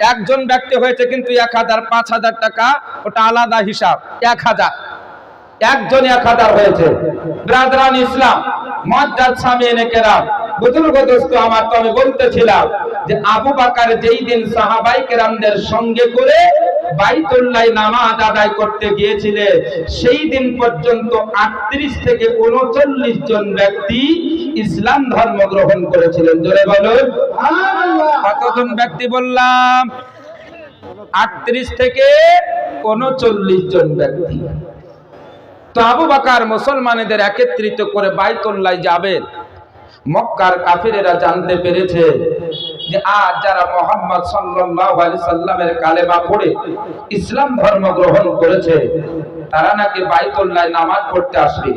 একজন ব্যক্তি হয়েছে কিন্তু এক হাজার পাঁচ হাজার টাকা, ওটা আলাদা হিসাব, এক হাজার। একজন এক হাজার হয়েছে। ইসলাম মজ্জাদ স্বামী এনে কেরাম বুজুর্গ দোস্ত আমার তো আমি বলতেছিলাম যে আবু বাকার যেই দিন সাহাবাই কেরামদের সঙ্গে করে বাইতুল্লাহ নামাজ আদায় করতে গিয়েছিলেন, সেই দিন পর্যন্ত আটত্রিশ থেকে উনচল্লিশ জন ব্যক্তি ইসলাম ধর্ম গ্রহণ করেছিলেন। জোরে বলুন। কতজন ব্যক্তি বললাম? আটত্রিশ থেকে উনচল্লিশ জন ব্যক্তি। তো আবু বাকার মুসলমানেদের একত্রিত করে বাইতুল্লাহ যাবেন। মক্কার কাফিরেরা জানতে পেরেছে যে আজ যারা মোহাম্মদ সাল্লামের কালেমা পড়ে ইসলাম ধর্ম গ্রহণ করেছে, তারা নাকি বাইতুল্লাহ নামাজ পড়তে আসবে?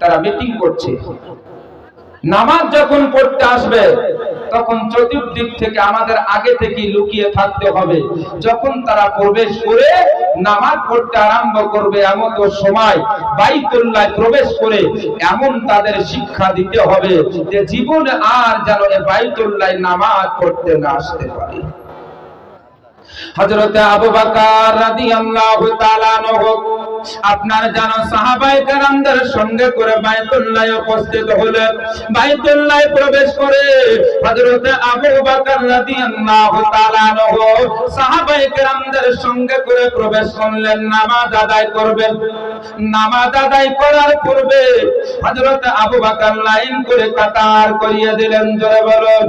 তারা মিটিং করছে। নামাজ যখন পড়তে আসবে তখন চতুর্দিক থেকে আমাদের আগে থেকে লুকিয়ে থাকতে হবে। যখন তারা প্রবেশ করে, নামাজ পড়তে আরম্ভ করবে এমন সময়, বাইতুল্লাহ প্রবেশ করে এমন তাদের শিক্ষা দিতে হবে যে জীবনে আর যেন এ বাইতুল্লাহ নামাজ পড়তে না আসতে পারে। হযরতে আবু বকর রাদিয়াল্লাহু তাআলা আনহু আপনার জানো সাহাবায়ে কেরামদের সঙ্গে করে বাইতুল্লাহ উপস্থিত হলেন। বাইতুল্লাহ প্রবেশ করে হযরতে আবু বকর রাদিয়াল্লাহু তাআলা আনহু সাহাবায়ে কেরামদের সঙ্গে করে প্রবেশ করলেন, নামাজ আদায় করবেন। নামাজ আদায় করার পূর্বে হযরতে আবু বকর লাইন করে কাতার করিয়ে দিলেন, জোরে বলুন।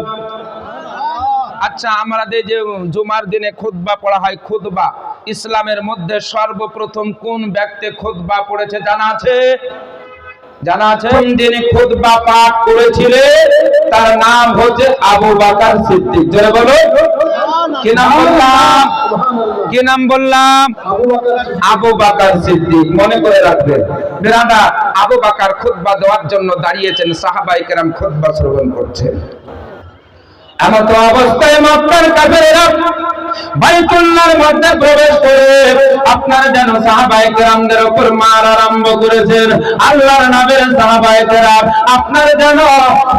আচ্ছা আমাদের যে জুমার দিনে খুতবা পড়া হয়, খুতবা, ইসলামের মধ্যে সর্বপ্রথম কোন ব্যক্তি খুতবা পড়েছে জানা আছে? জানা আছে? কোন দিনে খুতবা পাঠ করেছিলেন, তার নাম হচ্ছে আবু বকর সিদ্দিক। জোরে বলো। কি নাম বললাম? কি নাম বললাম? আবু বকর সিদ্দিক। মনে করে রাখবেন। বেরাদা আবু বকর খুতবা দেওয়ার জন্য দাঁড়িয়েছেন সাহাবায়ে কেরাম খুতবা শ্রবণ করছেন। এমন তো অবস্থায় মক্কার কাফেরেরা বাইতুল্লাহর মধ্যে প্রবেশ করে আপনার যেন সাহাবায়ে কেরামদের উপর মার আরম্ভ করেছেন। আল্লাহর নবীর সাহাবায়ে কেরাম, আপনার যেন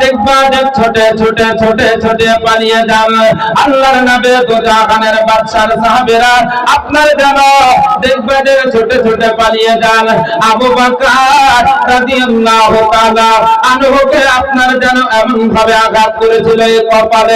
দেখবা যে ছোটে ছোটে ছোটে ছোটে পালিয়ে যান। আল্লাহর নবী দুজাহানের বাদশার সাহাবেরা, আপনার যেন দেখবা যে ছোটে ছোটে পালিয়ে যান। আবু বকর রাদিয়াল্লাহু তাআলা আপনার যেন এমন ভাবে আঘাত করেছিল কপালে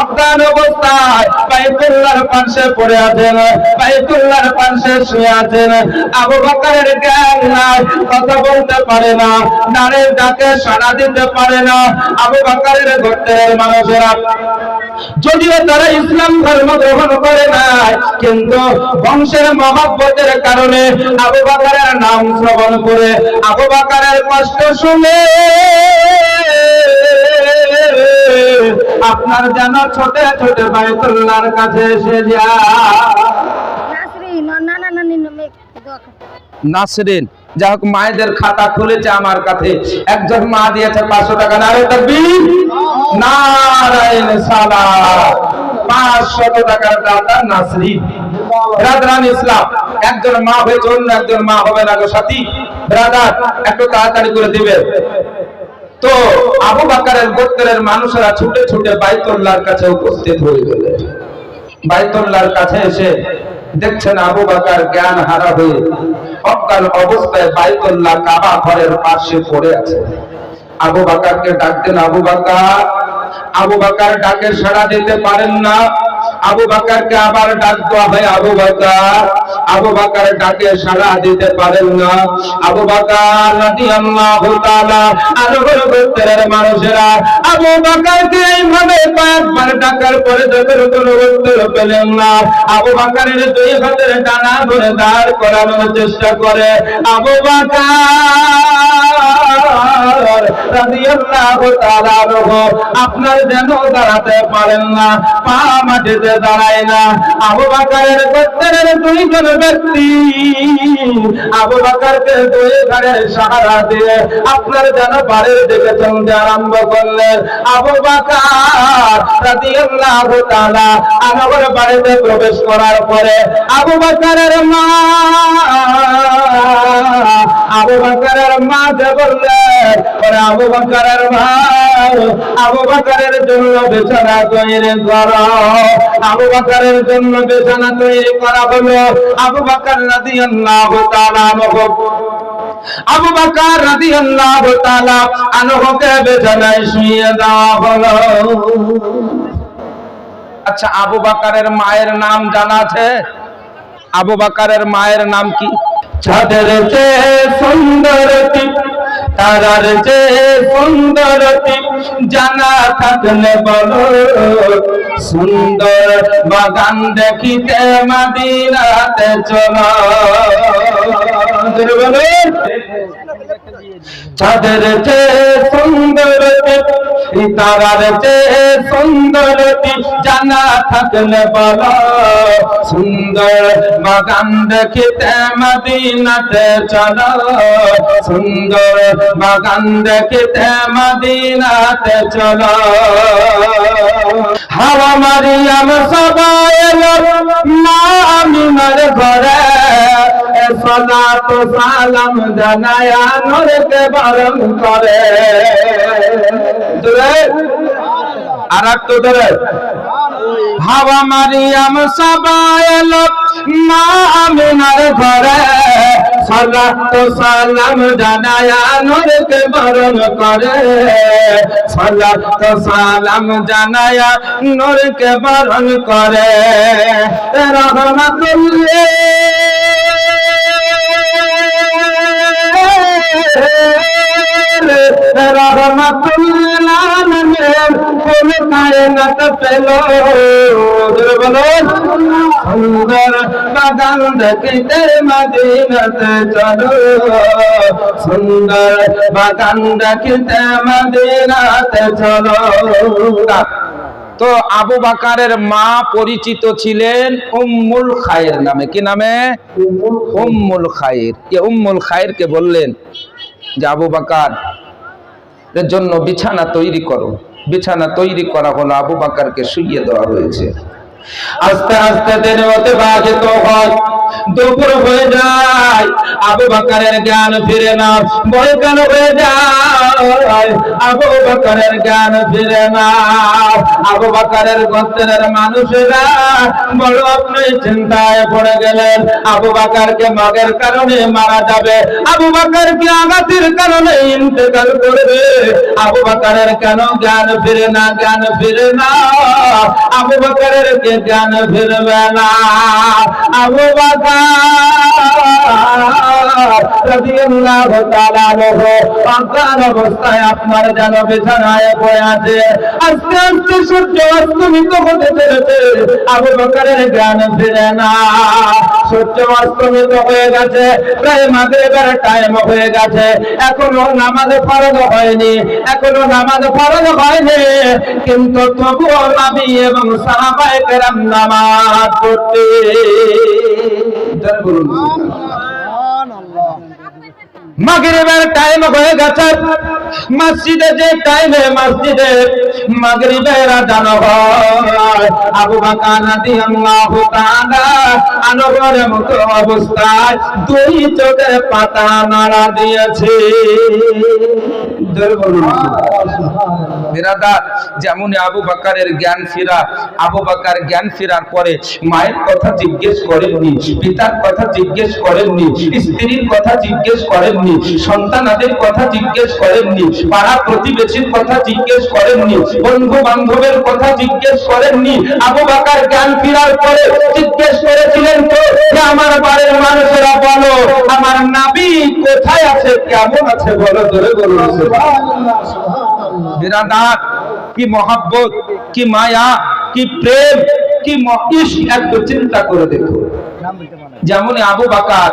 অজ্ঞান অবস্থায় বাইতুল্লাহর পাশে পড়ে আছেন, বাইতুল্লাহর পাশে শুয়ে আছেন। আবু বকরের জ্ঞান নাই, কথা বলতে পারে না, নারের ডাকে সাড়া দিতে পারে না। আবু বকরের গোত্রের মানুষেরা, যদিও তারা ইসলাম ধর্ম গ্রহণ করে নাই, কিন্তু বংশের মহব্বতের কারণে আবু বাকারের নাম শ্রবণ করে, আবু বাকারের কষ্ট শুনে আপনার যেন ছোট ছোট বাইতুল্লাহর কাছে এসে যায়। নাসরিন যাই হোক মায়েদের খাতা খুলেছে আমার কাছে। একজন মা দিয়েছে পাঁচশো টাকা নারে তকবীর। নারায়ণ সালা পাঁচশত টাকার দাতা নাসরিন। ব্রাদারান ইসলাম একজন মা হয়েছে অন্য একজন মা হবে না গো সাথী। ব্রাদার একটু তাড়াতাড়ি করে দিবে তো আবু বাকারের গোত্রের মানুষেরা ছুটে ছুটে বাইতুল্লাহর কাছে উপস্থিত হয়ে গেলেন বাইতুল্লাহর কাছে এসে দেখছেন আবু বাকার জ্ঞান হারা হয়ে অজ্ঞান অবস্থায় বাইতুল্লাহ কাবা ঘরের পাশে পড়ে আছে। আবু বাকারকে ডাকতেন, আবু বাকার আবু বাকার ডাকে সাড়া দিতে পারেন না। আবু বাকারকে আবার ডাক দেওয়া হয়, আবু বাকার আবু বাকার ডাকে সাড়া দিতে পারেন না। আবু বাকার তাআলা গোত্রের মানুষেরা আবু বাকারকে এইভাবে ডাকার পরে কোনো উত্তর পেলেন না, আবু বাকারের দুই হাতের টানা ধরে দাঁড় করানোর চেষ্টা করে। আবু বাকার রাদিয়াল্লাহু তাআলা আপনার যেন দাঁড়াতে পারেন না, পা মাটিতে দাঁড়ায় না। আবু বাকারের গোত্রের দুইজন ব্যক্তি। আবু বাকারকে দুই ঘরের সাহারা দিয়ে আপনার যেন বাড়ির দিকে চলতে আরম্ভ করলেন। আবু বাকার রাদিয়াল্লাহু বাড়িতে প্রবেশ করার পরে আবু বাকারের মা, আবু বাকারের মা যে বললেন, ওরে আবু বাকারের ভাই আবু বাকারের জন্য বিছানা তৈরি করো। আবু বাকারের জন্য বিছানা তৈরি করা হলো। আবু বাকার রাদিয়াল্লাহু তাআলা আনহু। আবু বকর রাদিয়াল্লাহু তাআলা আনহুকে বিছানায় শুয়ে দেওয়া হলো। আচ্ছা আবু বাকারের মায়ের নাম জানা আছে? আবু বাকারের মায়ের নাম কি? চাঁদের সুন্দরতি তারার যে সুন্দরতি জানা থাকলে বলো সুন্দর বাগান দেখিতে মাদিনাতে চলো। বলো। চাঁদের চেয়ে সুন্দরতি তারার চেয়ে সুন্দরতি জানা থাকলে বলো, সুন্দর বাগান দেখিতে মদিনাতে চলো, সুন্দর বাগান দেখিতে মদিনাতে চলো। হাওয়া মারিয়াম সবাই মা আমিনার ঘরে সালাত সালাম জানায়া নরকে বারণ করে। আর একটু ধরে হাওয়া মারিয়াম সবাই এলো, মা আমিনার ঘরে। সালাত সালাম জানায়া নরকে বারণ করে। সালাত সালাম জানায়া নরকে বারণ করে। সুন্দর বাগান দেখিতে মদিনাতে চলো। সুন্দর বাগান দেখিতে মদিনাতে চলো। তো আবু বাকারের মা পরিচিত ছিলেন উম্মুল খায়ের নামে। কি নামে? উম্মুল খায়ের। উম্মুল খায়েরকে বললেন? যে আবু বাকার এর জন্য বিছানা তৈরি করো। বিছানা তৈরি করা হলো আবু বাকারকে শুইয়ে দেওয়া হয়েছে। আস্তে আস্তে দিন তো হয়। দুপুর হয়ে যায়, আবু বাকারের জ্ঞান ফিরে না বই কেন হয়ে যায়, আবু বাকারের জ্ঞান ফিরে না। আবু বাকারের গোত্রের মানুষেরা বড় আপনি চিন্তায় পড়ে গেলেন, আবু বাকারকে মগের কারণে মারা যাবে, আবু বাকারকে আঘাতের কারণে ইন্তেকাল করবে। আবু বাকারের কেন জ্ঞান ফিরে না, জ্ঞান ফিরে না? আবু বাকারের কে জ্ঞান ফিরবে না? আবু বাকার অবস্থায় আপনার যেন বিছানায় পড়ে আছে। আস্তে আস্তে সূর্য অস্তমিত হতে চলেছে। আবু বকরের জ্ঞান ফিরে না। সূর্য অস্তমিত হয়ে গেছে। প্রায় মাগরিবের টাইম হয়ে গেছে। এখনও নামাজ ফরজ হয়নি। এখনও নামাজ ফরজ হয়নি। কিন্তু তবুও নবী এবং সাহাবায়ে কেরাম নামাজ পড়তে বলুন মাগরিবের টাইম হয়ে গেছে। মসজিদে যে টাইমে মসজিদে মাগরিবের আজান হয়। আবু বকর রাদিয়াল্লাহু তাআলা আনবরের মতো অবস্থায় দুই চোখের পাতা নাড়া দিয়েছে। যেমন আবু বাকারের জ্ঞান ফিরা, আবু বাকার জ্ঞান ফিরার পরে মায়ের কথা জিজ্ঞেস করেননি, পিতার কথা জিজ্ঞেস করেননি, স্ত্রীর কথা জিজ্ঞেস করেননি সন্তানাদের কথা জিজ্ঞেস করেননি পাড়া প্রতিবেশীর কথা জিজ্ঞেস করেননি বন্ধু বান্ধবের কথা জিজ্ঞেস করেননি আবু বাকার জ্ঞান ফিরার পরে জিজ্ঞেস করেছিলেন তো যে আমার বাড়ির মানুষেরা বলো আমার নাবি কোথায় আছে? কেমন আছে? বলো ধরে বলুন বিরাদার কি মহাব্বত কি মায়া কি প্রেম কি মহিষ একটু চিন্তা করে দেখো। যেমন আবু বাকার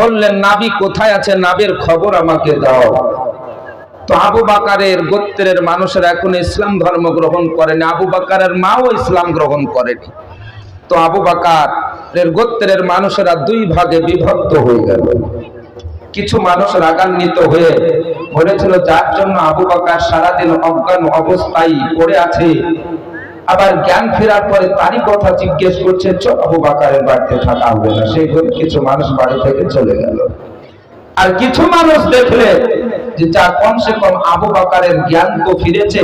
বললেন, নাবি, কোথায় আছে? নাবের খবর আমাকে দাও। তো আবু বাকারের গোত্রের মানুষেরা এখন ইসলাম ধর্ম গ্রহণ করেনি। আবু বাকারের মাও ইসলাম গ্রহণ করেনি। তো আবু বাকারের গোত্রের মানুষেরা দুই ভাগে বিভক্ত হয়ে গেল। কিছু মানুষ রাগান্বিত হয়ে বলেছিল, যার জন্য আবু বাকার সারাদিন অজ্ঞান অবস্থায় পড়ে আছে আবার জ্ঞান ফেরার পরে তারই কথা জিজ্ঞেস করছে চল আবু বাকারের বাড়িতে থাকা হবে না। সেই জন্য কিছু মানুষ বাড়ি থেকে চলে গেল। আর কিছু মানুষ দেখলে যে যা কমসে কম আবু বাকারের জ্ঞান তো ফিরেছে,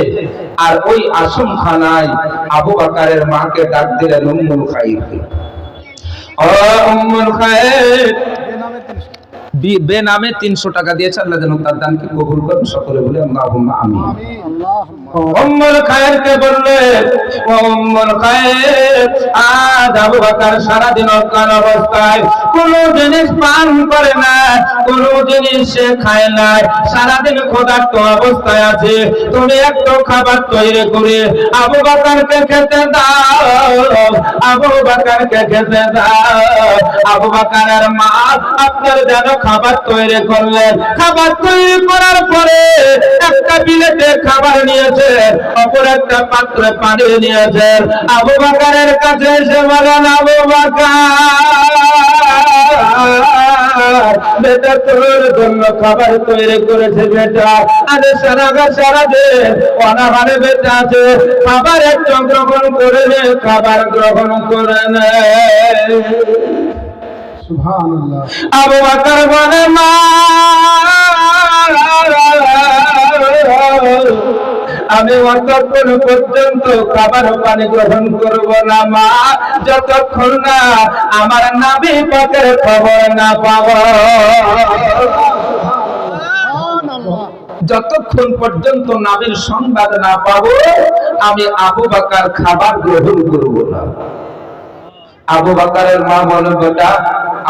আর ওই আসম খানায় আবু বাকারের মাকে ডাক দিলেন উম্মুল খাইর ও উম্মুল খাইর। বেনামে তিনশো টাকা দিয়েছে, আল্লাহ যেন তার দানকে কবুল করেন, সকলে বলে, আল্লাহুম্মা আমিন। উম্মুল খায়েরকে বললে, ও উম্মুল খায়ের, আজ বকর সারা দিন অজ্ঞান অবস্থায়। কোন জিনিস পান করে না, কোন জিনিস সে খায় না। সারা দিন ক্ষুধার্ত অবস্থায় আছে। তুমি একটু খাবার তৈরি করে আবু বকরকে খেতে দাও, আবু বকরকে খেতে দাও। আবু বকরের মা আপনার যেন খাবার তৈরি করলেন। খাবার তৈরি করার পরে একটা বিলেতে খাবার নিয়েছেন অপর একটা পাত্রে পানি নিয়েছেন। আবু বাকারের কাছে এসে বলেন, আবু খাবার খাবার খাবার আবু বাকর বলে, মা আমি অতক্ষণ পর্যন্ত খাবার পানি গ্রহণ করব না, মা। যতক্ষণ না আমার নাবি পথের খবর না পাব। যতক্ষণ পর্যন্ত নাবির সংবাদ না পাবো, আমি আবু বাকার খাবার গ্রহণ করব না। আবু বাকারের মা বলে বেটা,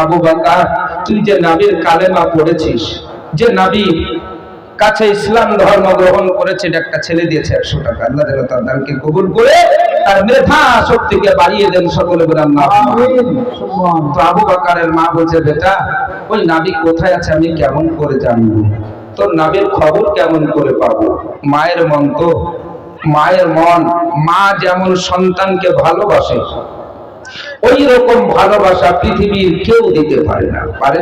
আবু বাকার, তুই যে নাবির কালেমা পড়েছিস, যে নাবি কাছে ইসলাম ধর্ম গ্রহণ করেছে একটা ছেলে দিয়েছে একশো টাকা। আল্লাহ যেন তার দানকে কবুল করে, তার মেধা শক্তিকে বাড়িয়ে দেন সকলে বলে সুবহানাল্লাহ তো আবু বাকারের মা বলছে, বেটা, ওই নাবি কোথায় আছে? আমি কেমন করে জানব? তোর নাবির খবর কেমন করে পাবো? মায়ের মন তো, মায়ের মন, মা যেমন সন্তানকে ভালোবাসে ওই রকম ভালোবাসা পৃথিবীর কেউ দিতে পারে না। পারে?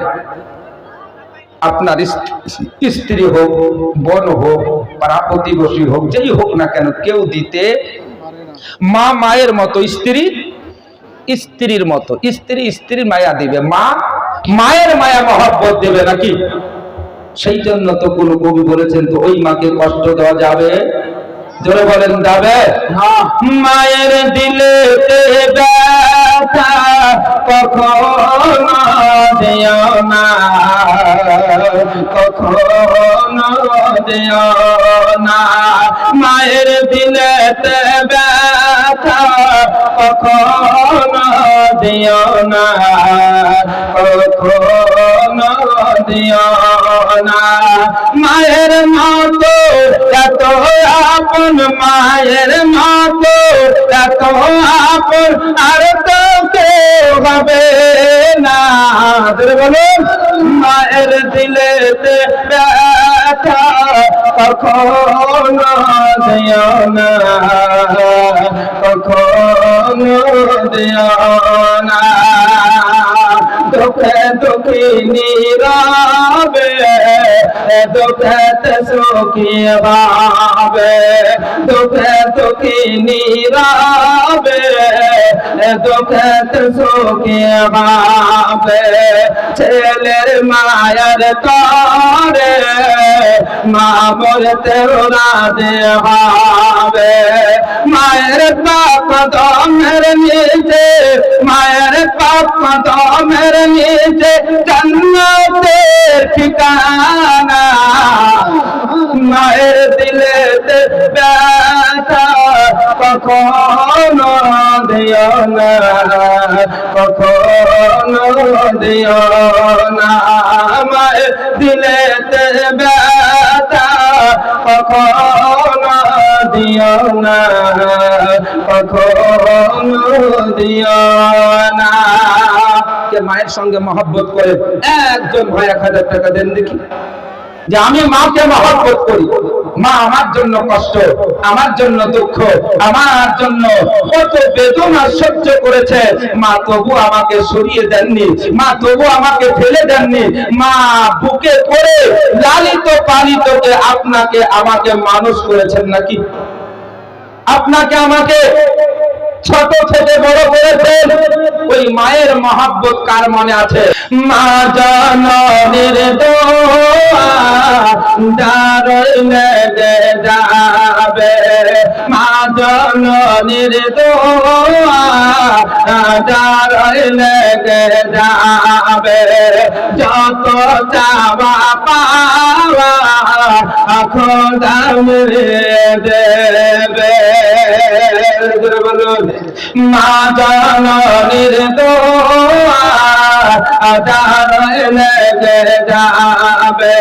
আপনার স্ত্রী- হোক বোন হোক পাড়া প্রতিবেশী হোক যেই হোক না কেন কেউ দিতে মা মায়ের মতো স্ত্রী স্ত্রীর মতো স্ত্রী স্ত্রীর মায়া দিবে। মা মায়ের মায়া মহব্বত দেবে নাকি? সেই জন্য তো কোন কবি বলেছেন তো ওই মাকে কষ্ট দেওয়া যাবে? জোরে বলেন যাবে? মায়ের দিলে ব্যথা কখনো দিও না। কখনো দিও না। মায়ের দিলে ব্যথা কখনো দিও না। কখনো দিও না। মায়ের মতো এত আপন, মায়ের মতো এত আপন, আর তো কেউ হবে না। বলুন, মায়ের দিলেতে কখনো দিও না কখনো দিও না। দুঃখে দুঃখী নীরবে দুঃখে সুখী ভাবে দুঃখে দুঃখী নীরবে দুঃখে সুখী ভাবে ছেলের মায়ের করে মা বলতে ওরা দেবে মায়ের পাপ দমের নিচে মায়ের পাপ দমের নিচে জন্নতের ঠিকানা মায়ের দিলে ব্যথা কখনো দিও না দিলে ব্যথা কখনো দিও না মায়ের সঙ্গে মহব্বত করে একজন ভাই এক হাজার টাকা দেন দেখি। যে আমি মাকে মহব্বত করি। মা আমার জন্য কষ্ট, আমার জন্য দুঃখ, আমার জন্য কত বেদনা সহ্য করেছে। মা তবু আমাকে সরিয়ে দেননি, মা তবু আমাকে ফেলে দেননি। মা বুকে করে লালিত পালিতকে আপনাকে আমাকে মানুষ করেছেন নাকি? আপনাকে আমাকে ছোট থেকে বড় করেছেন ওই মায়ের মহাব্বত কার মনে আছে? মা জননীর দোয়া দারইলে দে যাবে। মা জননীর দোয়া দারইলে দে যাবে। যত চাওয়া পাওয়া খোদা দেবে। বলুন। মা জননীর দোয়া আদার লেগে যাবে।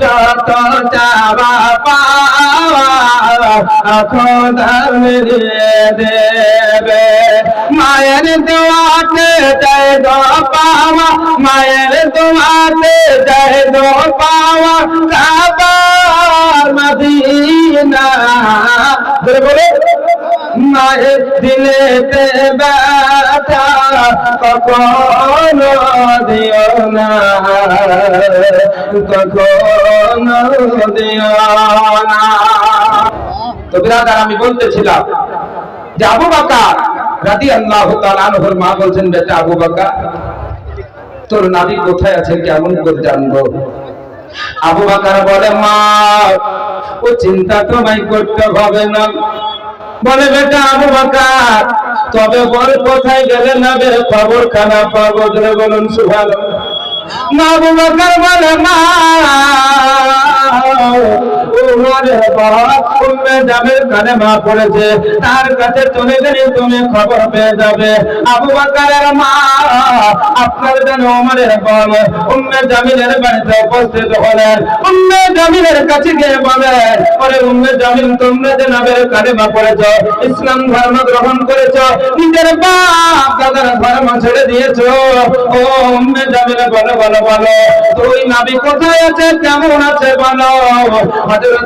যত চাওয়া পাওয়া খোদার দেবে। মায়ের দোয়াতে জয় গো পাওয়া, মায়ের দোয়াতে জয় গো পাওয়া। তো বিরাদার, আমি বলতেছিলাম যে আবু বাকার রাদি আল্লাহ তালানহর মা বলছেন, বেটা আবু বাকার, তোর নাবি কোথায় আছে? কেমন করে জানব? আবু বাকার বলে, মা, ও চিন্তা তোমায় করতে হবে না। বলে, বেটা আবু বাকার, তবে বল কোথায় গেলে না বে খবর খানা পাবো ধরে বলুন সুভাল মা আবু বাকার বলে, মা কালেমা কাছে চলে তুমি খবর পেয়ে যাবে। আবু বাকারের ইসলাম ধর্ম গ্রহণ করেছ, নিজের বাপ দাদার ধর্ম ছেড়ে দিয়েছ। ও উম্মে জামিল, বলো বলো বলো তুই নাবি কোথায় আছে, কেমন আছে বলো? হযরতে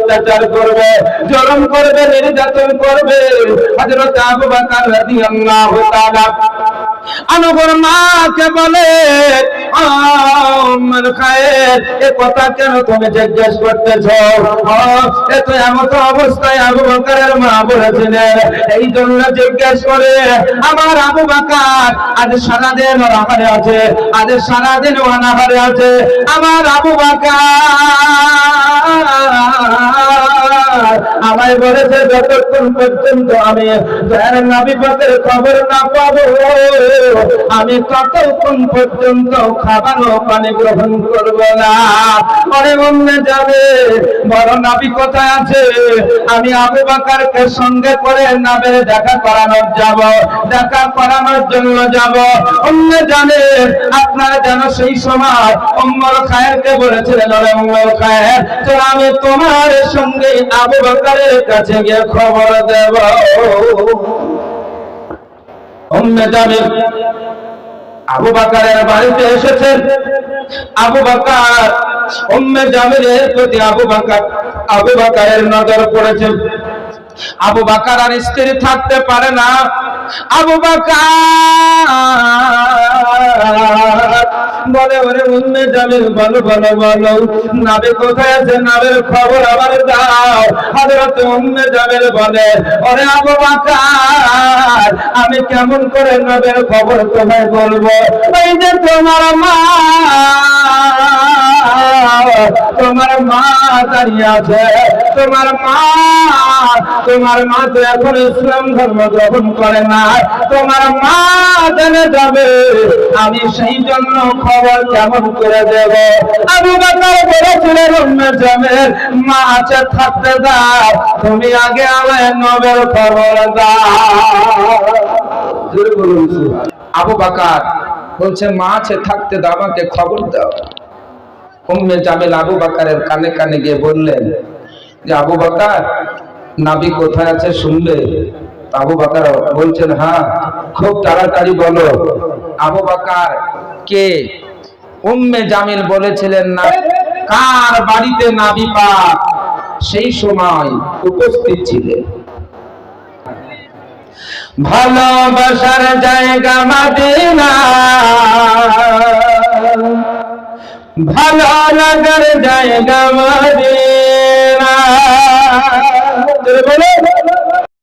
অত্যাচার করবে জলম করবে নির্যাতন করবে। হজরত আবু বকর রাদিয়াল্লাহু তাআলা আনগর মাকে বলে, আমার খায়ের, এ কথা কেন তুমি জিজ্ঞেস করতেছ? এ তো এমন তো অবস্থায় আবু বকরের মা বলেছিলেন এই জন্য জিজ্ঞেস করে, আমার আবু বকর আজ সারাদিন অনাহারে আছে, আজ সারাদিন আছে, আমার আবু বকর আমায় বলেছে যতক্ষণ পর্যন্ত আমি দয়ার নবী খবর না পাবো, আমি ততক্ষণ পর্যন্ত খাবার পানি গ্রহণ করব না। পরে মনে যাবে, বড় নাবি কোথায় আছে? আমি আবু বাকারকে সঙ্গে করে নাবের দেখা করানোর যাব, দেখা করানোর জন্য যাব। অন্য জানে, আপনারা যেন সেই সময় অম্মর খায়েরকে বলেছিলেন অম্মর খায়ের তো আমি তোমার সঙ্গে আবু বাকারের কাছে গিয়ে খবর দেব। উম্মে জামিল আবু বকরের বাড়িতে এসেছেন। আবু বাকার, উম্মে জামিলের প্রতি আবু বাকার, আবু বাকারের নজর পড়েছে। আবু বাকার আর স্ত্রী থাকতে পারে না। আবু বাকার বলে, ওরে উম্মে জামিল বলো বলো বলো, নাবে কোথায় আছে? নাবের খবর আবার দাও। হযরত উম্মে জামিল বলে, ওরে আবু বাকার, আমি কেমন করে নবের খবর তোমায় বলব? এই যে তোমার মা তোমার মা দাঁড়িয়ে আছে। তোমার মা তোমার মা তো এখন ইসলাম ধর্ম গ্রহণ করে না। তোমার মা জেনে যাবে, আমি সেই জন্য খবর কেমন করে দেব? আবু বাকর বলেছিলেন জামের মা আছে, থাকতে দাও। তুমি আগে আমায় নবের খবর দাও। আবু বাকার বলছে, মা আছে, থাকতে দাও, আমাকে খবর দাও। উম্মে জামিল আবু বাকারের কানে কানে গিয়ে বললেন, যে আবু বাকার, নাবি কোথায় আছে শুনবে তো আবু বাকার বলছেন হ্যাঁ খুব তাড়াতাড়ি বলো। আবু বাকার কে? উম্মে জামিল বলেছিলেন না, কার বাড়িতে নাবি পাক? সেই সময় উপস্থিত ছিলেন। ভালোবাসার জায়গা মাদিনা। ভালো লাগার জায়গা মাদিনা।